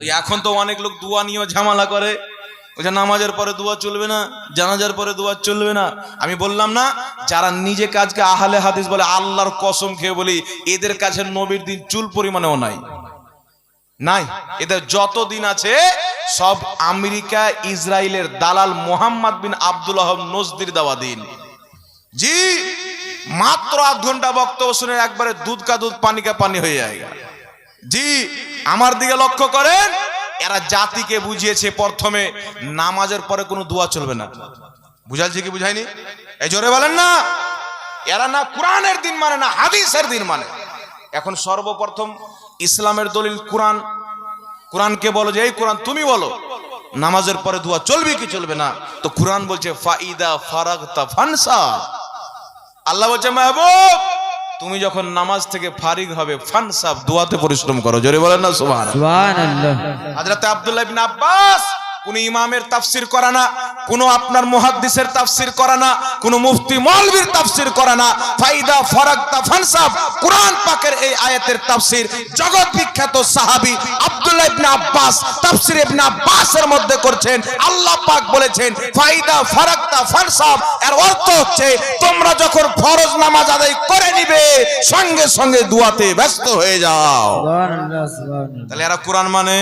এখন তো অনেক লোক দুয়া নিয়েও ঝামেলা করে। ওই নামাজের পরে দুয়া চলবে না, জানাজার পরে দুয়া চলবে না। আমি বললাম না, যারা নিজে কাজকে আহলে হাদিস বলে আল্লাহর কসম খেয়ে বলি, এদের কাছে নবীর দিন চুল পরিমাণেও নাই। নাই। এদের যত দিন আছে, সব আমেরিকা ইসরায়েলের দালাল মোহাম্মদ বিন আব্দুল্লাহ নজদির দেওয়া দিন। জি, মাত্র আধ ঘণ্টা বক্তব্য শুনে একবারে দুধ কা দুধ পানি কা পানি হয়ে যায়। জি, আমার দিকে লক্ষ্য করেন, এরা জাতিকে বুঝিয়েছে প্রথমে, নামাজের পরে কোনো দোয়া চলবে না। বুঝাইছে কি বুঝাইনি? এই জোরে বলেন না। এরা না কোরআনের দিন মানে না হাদিসের দিন মানে। এখন সর্বপ্রথম ইসলামের দলিল কোরআন। কোরআনকে বলো যে, এই কোরআন তুমি বলো, নামাজের পরে দোয়া চলবে কি চলবে না? তো কোরআন বলছে, ফাইদা ফারাগতা ফানসা। আল্লাহ বলছে, মাহবুব তুমি যখন নামাজ থেকে ফারিক হবে ফানসাব দোয়াতে পরিশ্রম করো। জোরে বলেন না সুবহান সুবহানাল্লাহ। হযরত আব্দুল্লাহ ইবনে আব্বাস কোন ইমামের তাফসির করা না কোন আপনার মুহাদ্দিসের তাফসির করা না কোন মুফতি মৌলবীর তাফসির করা না। ফাইদা ফারাগতা ফানসাব কোরআন পাকের এই আয়াতের তাফসির জগৎ বিখ্যাত সাহাবী আব্দুল্লাহ ইবনে আব্বাস তাফসির ইবনে আব্বাসের মধ্যে করছেন। আল্লাহ পাক বলেছেন ফাইদা ফারাগতা ফানসাব এর অর্থ হচ্ছে তোমরা যখন ফরজ নামাজ আদায় করে নিবে সঙ্গে সঙ্গে দুয়াতে ব্যস্ত হয়ে যাও। সুবহানাল্লাহ সুবহানাল্লাহ। তাহলে এরা কোরআন মানে?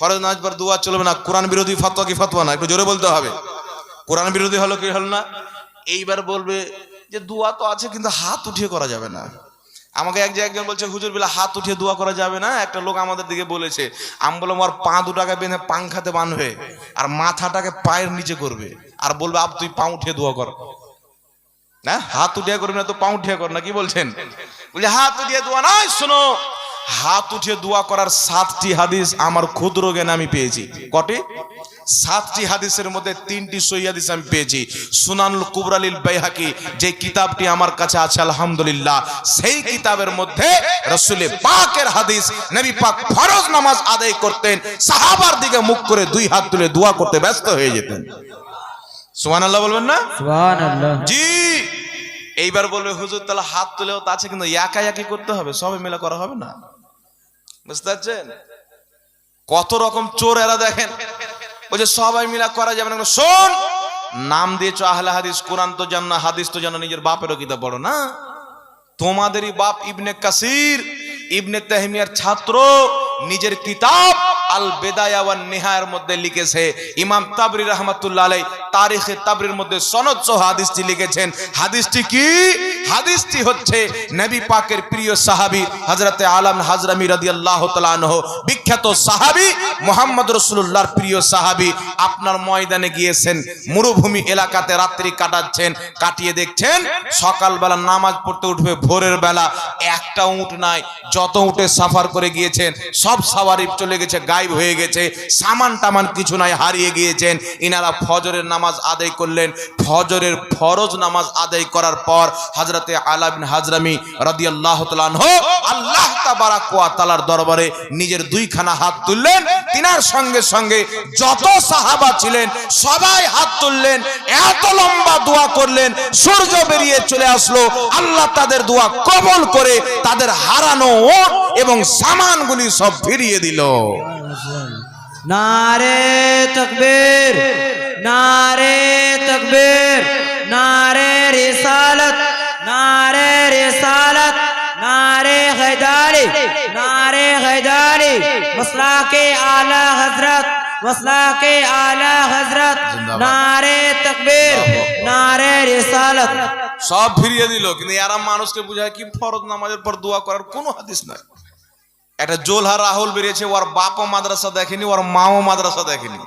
ফরজ নামাজ পর দোয়া চলবে না, কোরআন বিরোধী ফতোয়া কি ফতোয়া না? একটু জোরে বলতে হবে। কোরআন বিরোধী হলো কি হলো না? এইবার বলবে যে দোয়া তো আছে, কিন্তু হাত উঠিয়ে করা যাবে না। আমাকে এক যে একজন বলছে, হুজুর বিলা হাত উঠিয়ে দোয়া করা যাবে না? একটা লোক আমাদের দিকে বলেছে, আমি বললাম আর পা দুটাকে বেঁধে পাংখাতে বাঁধবে আর মাথাটাকে পায়ের নিচে করবে। আর বলবে, আব, তুই পা উঠিয়ে দোয়া কর। না? হাত উঠিয়ে করবি না, তো পা উঠিয়ে কর না, কি বলছেন? বলছে, হাত উঠিয়ে দোয়া নয়, শোনো। হাত উঠিয়ে দোয়া করার সাতটি হাদিস আমার ক্ষুদ্র জ্ঞানে আমি পেয়েছি। কটি? সাতটি হাদিসের মধ্যে তিনটি সই হাদিস আমি পেয়েছি। সুনানুল কুবরালিল বাইহাকি যে কিতাবটি আমার কাছে আছে আলহামদুলিল্লাহ সেই কিতাবের মধ্যে রসুলে পাকের হাদিস নবী পাক ফরজ নামাজ আদায় করতেন সাহাবার দিকে মুখ করে দুই হাত তুলে দোয়া করতে ব্যস্ত হয়ে যেতেন। সুবহানাল্লাহ বলবেন না? সুবহানাল্লাহ। জি এইবার বলবে, হুজুর, তাহলে হাত তুলেও তা আছে, কিন্তু একা একাই করতে হবে, সবে মিলে করা হবে না। বুঝতে পারছেন? কত রকম চোর এরা দেখেন। ওই যে সবাই মিলা করা যাবে না। শোন, নাম দিয়েছ আহলে হাদিস, কোরআন তো জান না, হাদিস তো জানো নিজের বাপেরও কিতাব পড়ো না। তোমাদেরই বাপ ইবনে কাসির, ইবনে তাহমিয়ার ছাত্র, নিজের কিতাব আল বেদায়া ওয়ান নিহায়ের মধ্যে লিখেছে। ইমাম তাবরি রাহমাতুল্লাহ আলাই তারিখে তাবরির মধ্যে সনদ সহ হাদিসটি লিখেছেন। হাদিসটি কি? হাদিসটি হচ্ছে নবী পাকের প্রিয় সাহাবী হযরতে আলম হাজরামি রাদিয়াল্লাহু তাআলা আনহু, বিখ্যাত সাহাবী মোহাম্মদ রাসূলুল্লাহর প্রিয় সাহাবী। আপনার ময়দানে গিয়েছেন, মরুভূমি এলাকাতে রাত্রি কাটাচ্ছেন, কাটিয়ে দেখছেন, সকালবেলা নামাজ পড়তে উঠবে ভোরের বেলা। একটা উট নাই, যত উঠে সাফার করে গিয়েছেন, সব সাওয়ারি চলে গেছে, গায়েব হয়ে গেছে সামান টামান কিছু নাই, হারিয়ে গিয়েছেন। ইনারা ফজরের নামাজ আদায় করলেন। ফজরের ফরজ নামাজ আদায় করার পর হযরতে আলা বিন হাজরামি আনহু আল্লাহ ওয়া তাআলার দরবারে নিজের দুইখানা হাত তুললেন। তিনার সঙ্গে সঙ্গে যত সাহাবা ছিলেন, সবাই হাত তুললেন, এত লম্বা দোয়া করলেন, সূর্য বেরিয়ে চলে আসলো। আল্লাহ তাদের দোয়া কবল করে তাদের হারানো ওট এবং সামানগুলি সব ফিরিয়ে দিল। নারে তকবীর। নারে তকবীর নারে রিসালত নারে রিসালত নারে हैदारी नारे हैदारी मसला के आला हजरत मसला के आला हजरत नारे तकबीर नारे रिसालत সব ফিরিয়ে দিল কিন্তু এরা মানুষকে বুঝায় কি ফরজ নামাজের পর দোয়া করার কোনো হাদিস নাই একটা জোলহা রাহুল বেরিয়েছে ওর বাপও মাদ্রাসা দেখেনি ওর মাও মাদ্রাসা দেখেনি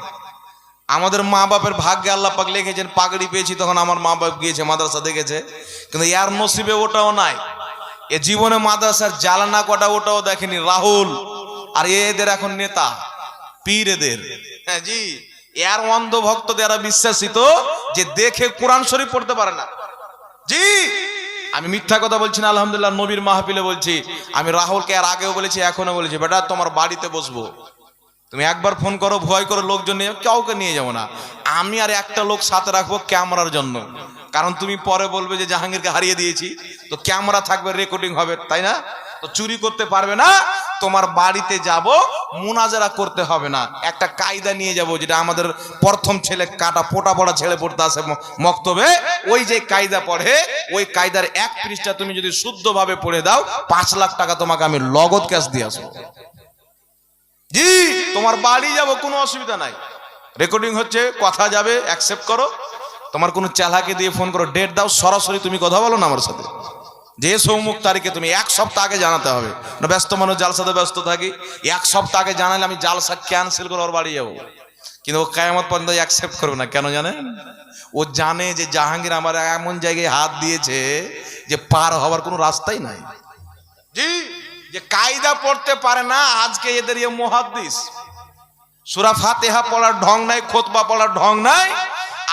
আমাদের মা বাপের ভাগ্যে আল্লাহ পাক লিখেছেন, পাগড়ি পেয়েছি তখন আমার মা বাপ গিয়েছে, মাদ্রাসা দেখেছে। কিন্তু ইয়ার নসিবে ওটাও নাই। এ জীবনে মাদ্রাসার জ্বালানা কটা ওটাও দেখেনি, রাহুল আর এদের এখন নেতা, পীর এদের। হ্যাঁ জি, এর অন্ধ ভক্তদের এরা বিশ্বাসিত যে দেখে কোরআন শরীফ পড়তে পারে না। জি, আমি মিথ্যা কথা বলছি না, আলহামদুলিল্লাহ, নবীর মাহফিলে বলছি। আমি রাহুলকে আর আগেও বলেছি এখনও বলেছি, বেটা তোমার বাড়িতে বসবো। তুমি একবার ফোন করো, ভয় করো, লোকজন নিয়ে কাউকে নিয়ে যাব না। আমি আর একটা লোক সাথে রাখব ক্যামেরার জন্য। কারণ তুমি পরে বলবে যে জাহাঙ্গীরকে হারিয়ে দিয়েছি। তো ক্যামেরা থাকবে রেকর্ডিং হবে, তাই না? তো চুরি করতে পারবে না, তোমার বাড়িতে যাব, মুনাজারা করতে হবে না। একটা কায়দা নিয়ে যাব, যেটা আমাদের প্রথম ছেলে কাটা, পোটা পড়া ছেলে পড়তে আসে মক্তবে। ওই যে কায়দা পড়ে, ওই কায়দার এক পৃষ্ঠা তুমি যদি শুদ্ধভাবে পড়ে দাও, পাঁচ লাখ টাকা তোমাকে আমি লগদ ক্যাশ দিয়ে আসব। জি, তোমার বাড়ি যাব, কোনো অসুবিধা নাই। রেকর্ডিং হচ্ছে, কথা যাবে অ্যাকসেপ্ট করো। তোমার কোনো চালাকে দিয়ে ফোন করো ডেট দাও, সরাসরি তুমি কথা বলো না আমার সাথে। যে সৌমুখ তারিখে তুমি এক সপ্তাহ আগে জানাতে হবে। না ব্যস্ত মানুষ জালসাতে ব্যস্ত থাকি। এক সপ্তাহ আগে জানালে আমি জালসা ক্যান্সেল করে ওর বাড়ি যাব। কিন্তু ও কায়ামত পর্যন্ত অ্যাকসেপ্ট করবে না, কেন জানেন? ও জানে যে জাহাঙ্গীর আমার এমন জায়গায় হাত দিয়েছে যে পার হওয়ার কোনো রাস্তাই নাই। জি। যে কায়দা পড়তে পারে না, আজকে এদের ইয়ে মুহাদ্দিস। সুরা ফাতেহা পড়ার ঢং নাই, খোতবা পড়ার ঢং নাই,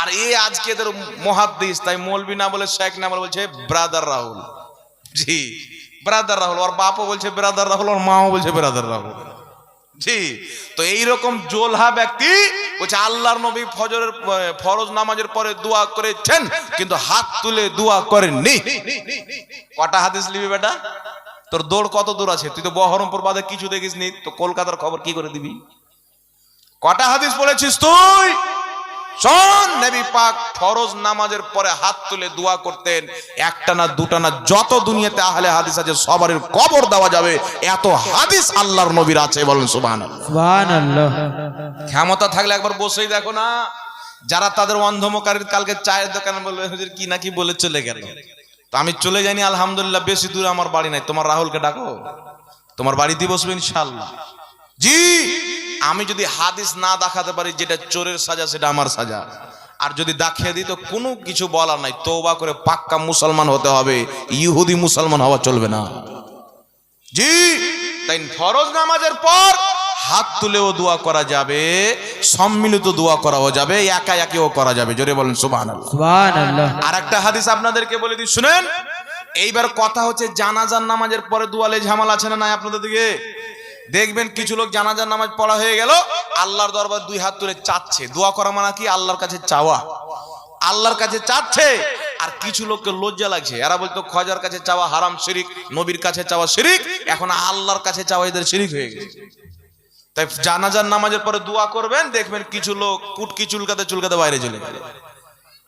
আর এ আজকে এদের মুহাদ্দিস। তাই মৌলবি না বলে, শেখ না বলে বলছে, ব্রাদার রাহুল। জি, ব্রাদার রাহুল। ওর বাপও বলছে, ব্রাদার রাহুল, ওর মাও বলছে, ব্রাদার রাহুল। জি, তো এইরকম জোলহা ব্যক্তি বলছে, আল্লাহর নবী ফজরের ফরজ নামাজের পরে দোয়া করেছেন, কিন্তু হাত তুলে দোয়া করেননি। কটা হাদিস লিবি বেটা? তোর দৌড় কত দূর আছে? তুই তো বহরমপুর বাদে কিছু দেখিস নি তো কলকাতার খবর কি করে দিবি? কটা হাদিস বলেছিস তুই? শোন নবী পাক ফরজ নামাজের পরে হাত তুলে দোয়া করতেন একটা না দুটা না যত দুনিয়াতে আহলে হাদিস আছে সবার কবর দেওয়া যাবে। এত হাদিস আল্লাহর নবীর আছে বলেন সুবহানাল্লাহ। ক্ষমতা থাকলে একবার বসেই দেখো না যারা তাদের অন্ধমকারীর কালকে চায়ের দোকানে বলবে কি নাকি বলে চলে গেল। তো আমি চলে যাইনি, আলহামদুলিল্লাহ, বেশি দূরে আমার বাড়ি নাই। তোমার রাহুলকে ডাকো। তোমার বাড়িতে বসবে ইনশাল্লাহ জি, আমি যদি হাদিস না দেখাতে পারি, যেটা চোরের সাজা, সেটা আমার সাজা। আর যদি দেখিয়ে দিই, তো কোনো কিছু বলার নাই। তৌবা করে পাক্কা মুসলমান হতে হবে। ইহুদি মুসলমান হওয়া চলবে না। জি, তাই ফরজ নামাজের পর হাত তুলেও দোয়া করা যাবে সম্মিলিত দোয়া করাও যাবে একা একেও করা যাবে। জোরে বলেন সুবহানাল্লাহ। আর একটা হাদিস আপনাদেরকে বলে দিই শুনেন? এইবার কথা হচ্ছে জানাজার নামাজের পরে দুয়ালে ঝামেলা আছে না নাই আপনাদের দিকে? দেখবেন কিছু লোক জানাজার নামাজ পড়া হয়ে গেল আল্লাহর দরবার দুই হাত তুলে চাচ্ছে। দোয়া করা মানে কি? আল্লাহর কাছে চাওয়া। আল্লাহর কাছে চাচ্ছে আর কিছু লোককে লজ্জা লাগছে। এরা বলতো খজার কাছে চাওয়া হারাম শিরিক নবীর কাছে চাওয়া শিরিক এখন আল্লাহর কাছে চাওয়া এদের শিরিক হয়ে গেছে। তাই জানাজার নামাজের পরে দোয়া করবেন, দেখবেন কিছু লোক কুটকি চুলকাতে চুলকাতে বাইরে চলে গেল।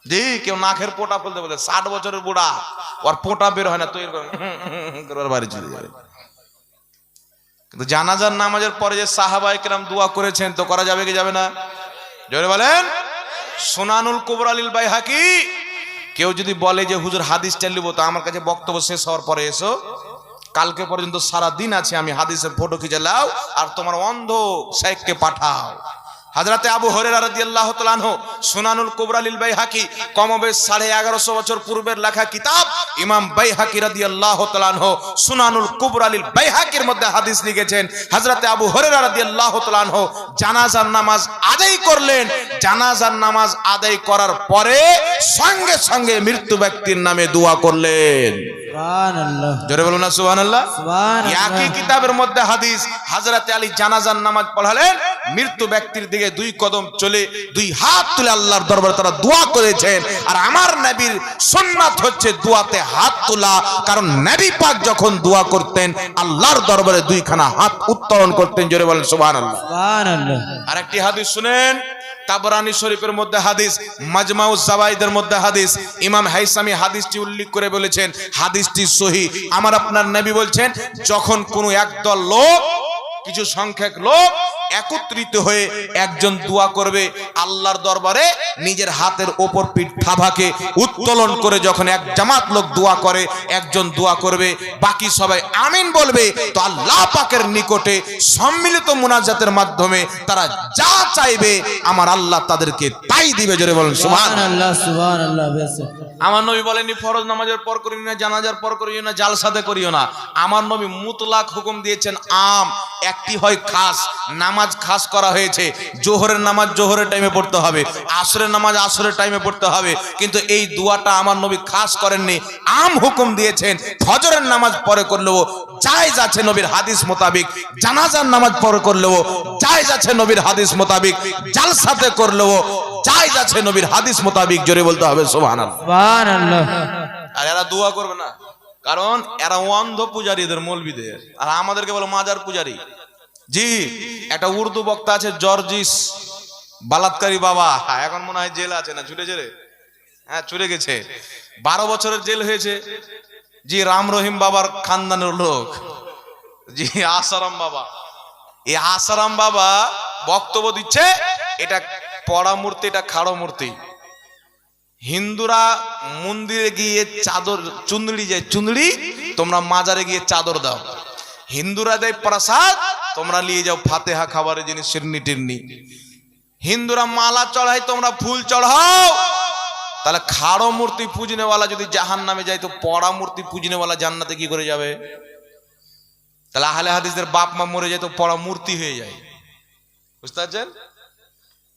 জি কেউ নাকের পোটা ফেলতে বলে, ষাট বছরের বুড়া, ওর পোটা বের হয় না। তো এরকম করে বাড়ি চলে যাবে কিন্তু জানাজার নামাজের পরে যে সাহাবাই কেরাম দোয়া করেছেন, তো করা যাবে কি যাবে না? জোরে বলেন, সোনানুল কুবরালিল বাই হাকি কেউ যদি বলে যে, হুজুর হাদিস চালিব তো আমার কাছে বক্তব্য শেষ হওয়ার পরে এসো। কালকে পর্যন্ত সারা দিন আছে আমি হাদিসের ফটো খিচে লাও, আর তোমার অন্ধ শেখকে পাঠাও। হাজরাতে আবু হরেরা রাদিয়াল্লাহু তাআলা আনহু, সুনানুল কুবরা লিল বাইহাকি সাড়ে এগারোশো বছর পূর্বের লেখা কিতাব ইমাম বাইহাকি রাদিয়াল্লাহু তাআলা আনহু সুনানুল কুবরা লিল বাইহাকির মধ্যে হাদিস লিখেছেন। হাজরাতে আবু হরেরা রাদিয়াল্লাহু তাআলা আনহু জানাজার নামাজ আদায় করলেন। জানাজার নামাজ আদায় করার পরে সঙ্গে সঙ্গে মৃত্যু ব্যক্তির নামে দোয়া করলেন। জোরে বলুন না সুবহানাল্লাহ। সুবহানাল্লাহ। একই কিতাবের মধ্যে হাদিস হাজরাতে আলী জানাজার নামাজ পড়ালেন মৃত্যু ব্যক্তির দিকে দুই কদম চলে দুই হাত তুলে আল্লাহর দরবারে তারা দোয়া করেছেন। আর আমার নবীর সুন্নাত হচ্ছে দোয়াতে হাত তোলা কারণ নবী পাক যখন দোয়া করতেন আল্লাহর দরবারে দুইখানা হাত উত্তোলন করতেন জোরে বলেন সুবহানাল্লাহ। সুবহানাল্লাহ। আরেকটি হাদিস শুনেন তাবরানি শরীফের মধ্যে হাদিস মাজমাউস সাবাইদের মধ্যে হাদিস, ইমাম হাইসামি হাদিসটি উল্লেখ করে বলেছেন, হাদিসটি সহি। আমার আপনার নবী বলছেন, যখন কোনো একদল লোক কিছু সংখ্যক লোক একত্রিত হয়ে একজন দোয়া করবে। আল্লাহর দরবারে নিজের হাতের ওপর পিঠ থাবাকে উত্তোলন করে যখন এক জামাত লোক দোয়া করে একজন দোয়া করবে বাকি সবাই আমিন বলবে তো আল্লাহ পাকের নিকটে সম্মিলিত মুনাজাতের মাধ্যমে তারা যা চাইবে আমার আল্লাহ তাদেরকে তাই দিবে জোরে বলেন সুবহান। সুবহানাল্লাহ সুবহানাল্লাহ আমার নবী বলেননি ফরজ নামাজের পর করিও না জানাজার পর করিও না জালসাতে করিও না। আমার নবী মুতলাক হুকুম দিয়েছেন আম একটি হয় খাস নামাজ খাস করা হয়েছে। জোহরের নামাজ জোহরের টাইমে পড়তে হবে আসরের নামাজ আসরের টাইমে পড়তে হবে। কিন্তু এই দুয়াটা আমার নবী খাস করেননি আম হুকুম দিয়েছেন ফজরের নামাজ পরে করলেও জায়েজ আছে নবীর হাদিস মোতাবিক জানাজার নামাজ পরে করলেও জায়েজ আছে নবীর হাদিস মোতাবিক জালসাতে করলেও জায়েজ আছে নবীর হাদিস মোতাবিক জোরে বলতে হবে সুবহানাল্লাহ। সুবহানাল্লাহ। আর এরা দোয়া করবে না। কারণ এরা অন্ধ পূজারী এদের মৌলবিদের। আর আমাদেরকে বলো মাজার পূজারী। জি একটা উর্দু বক্তা আছে জর্জিস বালাৎকারী বাবা। হ্যাঁ, এখন মনে হয় জেল আছে না ছুটে জেলে হ্যাঁ ছুটে গেছে। বারো বছরের জেল হয়েছে। জি রাম রহিম বাবার খানদানের লোক। জি আসারাম বাবা। এই আসারাম বাবা বক্তব্য দিচ্ছে এটা পড়া মূর্তি এটা খাড়ো মূর্তি। হিন্দুরা মন্দিরে গিয়ে চাদর চুন্দড়ি যায় চুন্দড়ি তোমরা মাজারে গিয়ে চাদর দাও। হিন্দুরা দেয় প্রসাদ, তোমরা নিয়ে যাও ফাতেহা খাবারের জিনিস শিরনি টিরনি। হিন্দুরা মালা চড়াই তোমরা ফুল চড়াও। তাহলে খাড়ো মূর্তি পুজনেওয়ালা যদি জাহান নামে যায়, তো পড়া মূর্তি পুজনেওয়ালা জান্নাতে কি করে যাবে? তাহলে আহলে হাদিসদের বাপ মা মরে যায়, তো পড়া মূর্তি হয়ে যায়। বুঝতে পারছেন?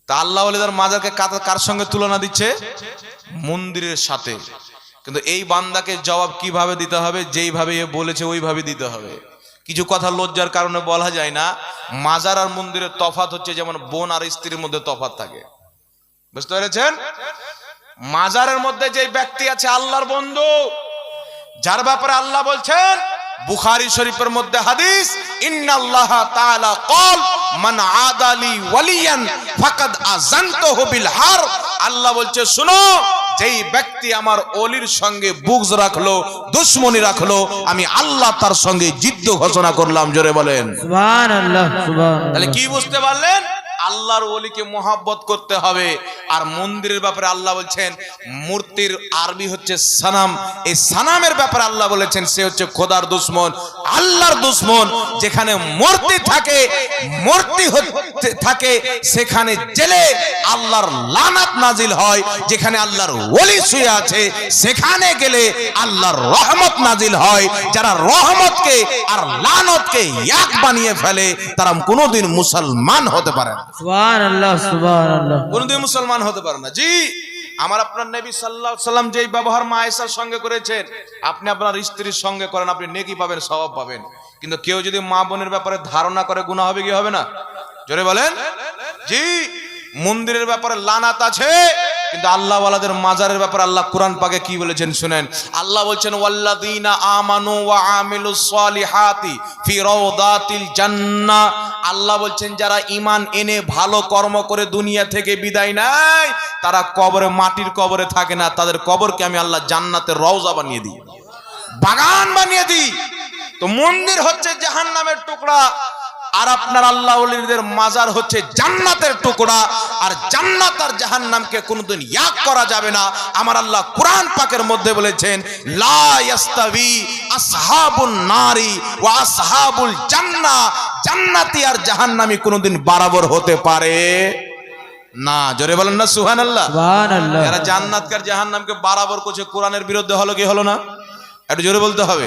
তা আল্লাহ তার মাজারকে কার- সঙ্গে তুলনা দিচ্ছে? মন্দিরের সাথে। কিন্তু এই বান্দাকে জবাব কীভাবে দিতে হবে? যেইভাবে এ বলেছে, ওইভাবে দিতে হবে। কিছু কথা লজ্জার কারণে বলা যায় না। মাজার আর মন্দিরের তফাত হচ্ছে যেমন বোন আর স্ত্রীর মধ্যে তফাত থাকে। বুঝতে পেরেছেন? মাজারের মধ্যে যে ব্যক্তি আছে, আল্লাহর বন্ধু। যার ব্যাপারে আল্লাহ বলছেন, বুখারি শরীফের মধ্যে হাদিস, ইন্নাল্লাহ তাআলা ক্বাল মান আদালি ওয়ালিয়ান ফাকাদ আযানতুহু বিল হার। আল্লাহ বলছে শুনো যেই ব্যক্তি আমার অলির সঙ্গে বুকস রাখল দুশ্মনী রাখল আমি আল্লাহ তার সঙ্গে জিদ্দ ঘোষণা করলাম। জোরে বলেন। তাহলে কি বুঝতে পারলেন? আল্লাহর ওলিকে মোহাব্বত করতে হবে। আর মন্দিরের ব্যাপারে আল্লাহ বলছেন, মূর্তির আরবি হচ্ছে সানাম। এই সানামের ব্যাপারে আল্লাহ বলেছেন, সে হচ্ছে খোদার দুশ্মন, আল্লাহর দুশ্মন। যেখানে মূর্তি থাকে মূর্তি থাকে, সেখানে জেলে আল্লাহর লানাত নাজিল হয়। যেখানে আল্লাহর ওলি শুয়ে আছে, সেখানে গেলে আল্লাহর রহমত নাজিল হয়। যারা রহমতকে আর লানতকে এক বানিয়ে ফেলে, তারা কোনোদিন মুসলমান হতে পারে না। কোনোদিন মুসলমান হতে পারে না। জি, আমার আপনার সাল্লাম যেই ব্যবহার মা সঙ্গে করেছেন, আপনি আপনার সঙ্গে করেন, আপনি নেকি পাবেন পাবেন। কিন্তু কেউ যদি মা বোনের ব্যাপারে ধারণা করে গুণা হবে কি হবে না? জোরে বলেন। জি, মন্দিরের ব্যাপারে লানাত আছে। কিন্তু আল্লাহ ওয়ালাদের মাজারের ব্যাপারে আল্লাহ কোরআন পাকে কি বলেছেন শুনেন? আল্লাহ বলছেন, ওয়াল্লাযীনা আমানু ওয়া আমিলুস সালিহাতি ফি রাওদাতিল জান্নাহ আল্লাহ বলছেন, যারা ঈমান এনে ভালো কর্ম করে দুনিয়া থেকে বিদায় নেয়, তারা কবরে, মাটির কবরে থাকে না। তাদের কবরকে আমি আল্লাহ জান্নাতের রওজা বানিয়ে দিই। বাগান বানিয়ে দিই। তো মন্দির হচ্ছে জাহান্নামের টুকরা। আর আপনার আল্লাহ ওলিদের মাজার হচ্ছে জান্নাতের টুকরা আর জান্নাত আর জাহান্নামকে কোনোদিন ইয়াক করা যাবে না। আমার আল্লাহ কোরআন পাকের মধ্যে বলেছেন লা ইয়াস্তাবি আসহাবুন নারি ওয়া আসহাবুল জান্নাহ জান্নাতি আর জাহান্নামী কোনোদিন বরাবর হতে পারে না। জোরে বলেন না সুবহানাল্লাহ। আল্লাহ যারা জান্নাতকার জাহান্নামকে বরাবর করছে কোরআনের বিরুদ্ধে হলো কি হলো না? একটু জোরে বলতে হবে।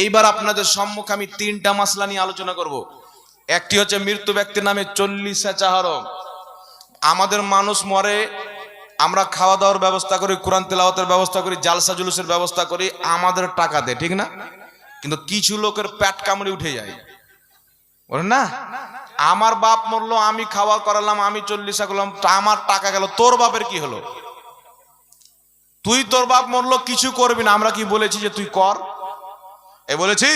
এইবার আপনাদের সম্মুখে আমি তিনটা মাসলা নিয়ে আলোচনা করব। একটি হচ্ছে মৃত্যু ব্যক্তির নামে চল্লিশ চাহরম আমাদের মানুষ মরে, আমরা খাওয়া দাওয়ার ব্যবস্থা করি, কোরআন তেলাওয়াতের ব্যবস্থা করি, জালসা জুলুসের ব্যবস্থা করি, আমাদের টাকা দেয়, ঠিক না? কিন্তু কিছু লোকের প্যাট কামড়ে উঠে যায়। না? আমার বাপ মরলো, আমি খাওয়া করালাম, আমি চল্লিশা করলাম আমার টাকা গেল, তোর বাপের কি হলো? তুই তোর বাপ মরলো, কিছু করবি না। আমরা কি বলেছি যে তুই কর? এ বলেছি?